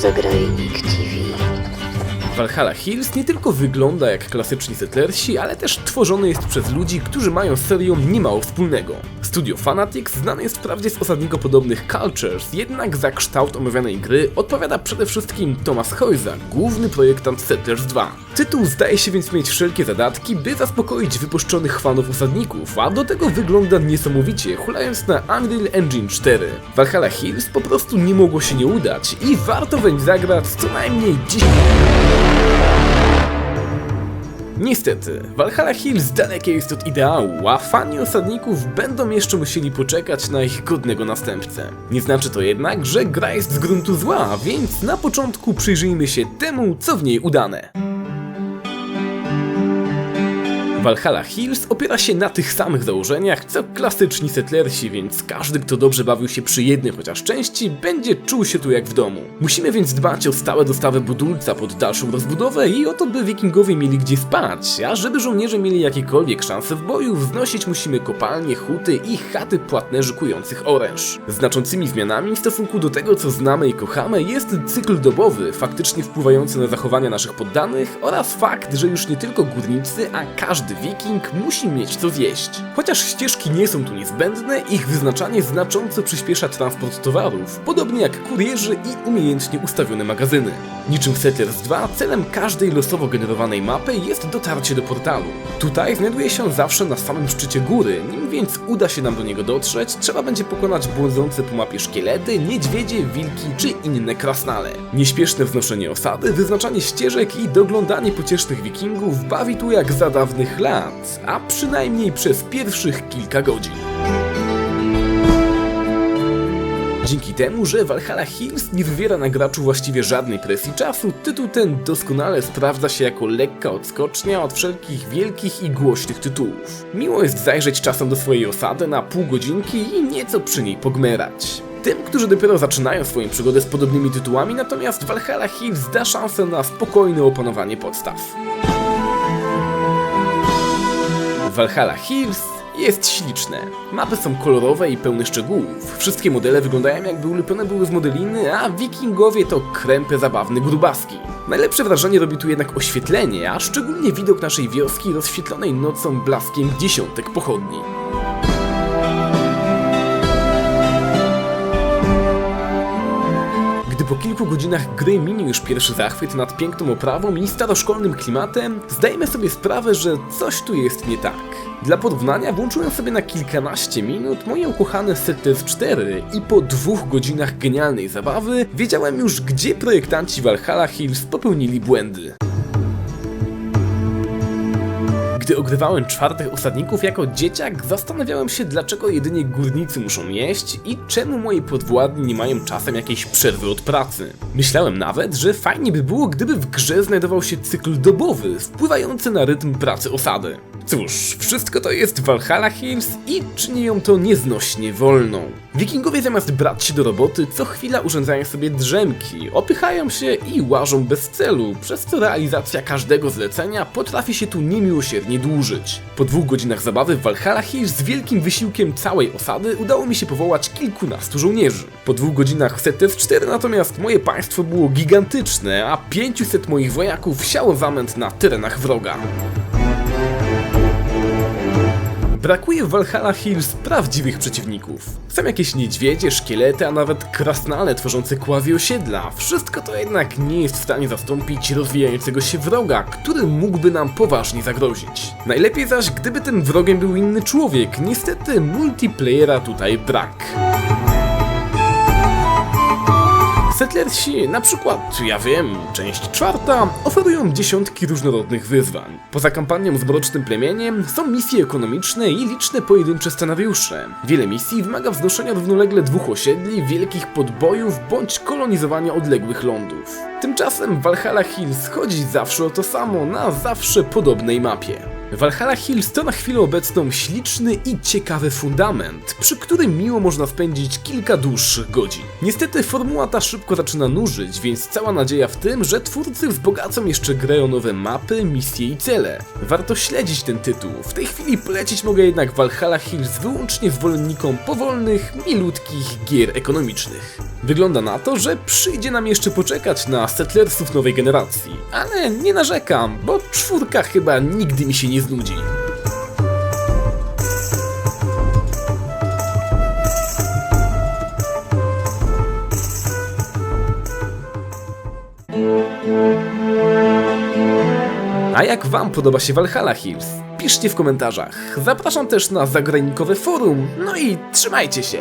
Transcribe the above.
Zagrajnik TV. Valhalla Hills nie tylko wygląda jak klasyczni settlersi, ale też tworzony jest przez ludzi, którzy mają z serią niemało wspólnego. Studio Fanatics znane jest wprawdzie z osadnikopodobnych Cultures, jednak za kształt omawianej gry odpowiada przede wszystkim Thomas Heuser, główny projektant Settlers 2. Tytuł zdaje się więc mieć wszelkie zadatki, by zaspokoić wypuszczonych fanów osadników, a do tego wygląda niesamowicie, hulając na Unreal Engine 4. Valhalla Hills po prostu nie mogło się nie udać i warto weń zagrać co najmniej 10 Niestety, Valhalla Hills dalekie jest od ideału, a fani osadników będą jeszcze musieli poczekać na ich godnego następcę. Nie znaczy to jednak, że gra jest z gruntu zła, więc na początku przyjrzyjmy się temu, co w niej udane. Valhalla Hills opiera się na tych samych założeniach co klasyczni settlersi, więc każdy, kto dobrze bawił się przy jednej chociaż części, będzie czuł się tu jak w domu. Musimy więc dbać o stałe dostawy budulca pod dalszą rozbudowę i o to, by wikingowie mieli gdzie spać, a żeby żołnierze mieli jakiekolwiek szanse w boju, wznosić musimy kopalnie, huty i chaty płatnerzy kujących oręż. Znaczącymi zmianami w stosunku do tego, co znamy i kochamy, jest cykl dobowy, faktycznie wpływający na zachowania naszych poddanych oraz fakt, że już nie tylko górnicy, a każdy wiking musi mieć co zjeść. Chociaż ścieżki nie są tu niezbędne, ich wyznaczanie znacząco przyspiesza transport towarów, podobnie jak kurierzy i umiejętnie ustawione magazyny. Niczym w Settlers 2, celem każdej losowo generowanej mapy jest dotarcie do portalu. Tutaj znajduje się zawsze na samym szczycie góry, nim więc uda się nam do niego dotrzeć, trzeba będzie pokonać błądzące po mapie szkielety, niedźwiedzie, wilki czy inne krasnale. Nieśpieszne wznoszenie osady, wyznaczanie ścieżek i doglądanie pociesznych wikingów bawi tu jak za dawnych lat, a przynajmniej przez pierwszych kilka godzin. Dzięki temu, że Valhalla Hills nie wywiera na graczu właściwie żadnej presji czasu, tytuł ten doskonale sprawdza się jako lekka odskocznia od wszelkich wielkich i głośnych tytułów. Miło jest zajrzeć czasem do swojej osady na pół godzinki i nieco przy niej pogmerać. Tym, którzy dopiero zaczynają swoją przygodę z podobnymi tytułami, natomiast Valhalla Hills da szansę na spokojne opanowanie podstaw. Valhalla Hills jest śliczne. Mapy są kolorowe i pełne szczegółów. Wszystkie modele wyglądają jakby ulepione były z modeliny, a wikingowie to krępe zabawne grubaski. Najlepsze wrażenie robi tu jednak oświetlenie, a szczególnie widok naszej wioski rozświetlonej nocą blaskiem dziesiątek pochodni. Po kilku godzinach gry minie już pierwszy zachwyt nad piękną oprawą i staroszkolnym klimatem, zdajemy sobie sprawę, że coś tu jest nie tak. Dla porównania włączyłem sobie na kilkanaście minut moje ukochane Settlers 4 i po dwóch godzinach genialnej zabawy wiedziałem już, gdzie projektanci Valhalla Hills popełnili błędy. Ogrywałem czwartych osadników jako dzieciak, zastanawiałem się, dlaczego jedynie górnicy muszą jeść i czemu moi podwładni nie mają czasem jakiejś przerwy od pracy. Myślałem nawet, że fajnie by było, gdyby w grze znajdował się cykl dobowy, wpływający na rytm pracy osady. Cóż, wszystko to jest Valhalla Hills i czyni ją to nieznośnie wolną. Wikingowie zamiast brać się do roboty, co chwila urządzają sobie drzemki, opychają się i łażą bez celu, przez co realizacja każdego zlecenia potrafi się tu niemiłosiernie dłużyć. Po dwóch godzinach zabawy w Valhalla z wielkim wysiłkiem całej osady udało mi się powołać kilkunastu żołnierzy. Po dwóch godzinach w Settlers 4 natomiast moje państwo było gigantyczne, a 500 moich wojaków siało zamęt na terenach wroga. Brakuje w Valhalla Hills prawdziwych przeciwników. Są jakieś niedźwiedzie, szkielety, a nawet krasnale tworzące quasi osiedla. Wszystko to jednak nie jest w stanie zastąpić rozwijającego się wroga, który mógłby nam poważnie zagrozić. Najlepiej zaś, gdyby tym wrogiem był inny człowiek. Niestety multiplayera tutaj brak. Settlersi, na przykład, ja wiem, część czwarta, oferują dziesiątki różnorodnych wyzwań. Poza kampanią z Mrocznym Plemieniem są misje ekonomiczne i liczne pojedyncze scenariusze. Wiele misji wymaga wznoszenia równolegle dwóch osiedli, wielkich podbojów bądź kolonizowania odległych lądów. Tymczasem Valhalla Hills chodzi zawsze o to samo na zawsze podobnej mapie. Valhalla Hills to na chwilę obecną śliczny i ciekawy fundament, przy którym miło można spędzić kilka dłuższych godzin. Niestety formuła ta szybko zaczyna nużyć, więc cała nadzieja w tym, że twórcy wzbogacą jeszcze grę o nowe mapy, misje i cele. Warto śledzić ten tytuł. W tej chwili polecić mogę jednak Valhalla Hills wyłącznie zwolennikom powolnych, milutkich gier ekonomicznych. Wygląda na to, że przyjdzie nam jeszcze poczekać na settlersów nowej generacji, ale nie narzekam, bo czwórka chyba nigdy mi się nie znudzi. A jak wam podoba się Valhalla Hills? Piszcie w komentarzach. Zapraszam też na zagrajnikowe forum. No i trzymajcie się!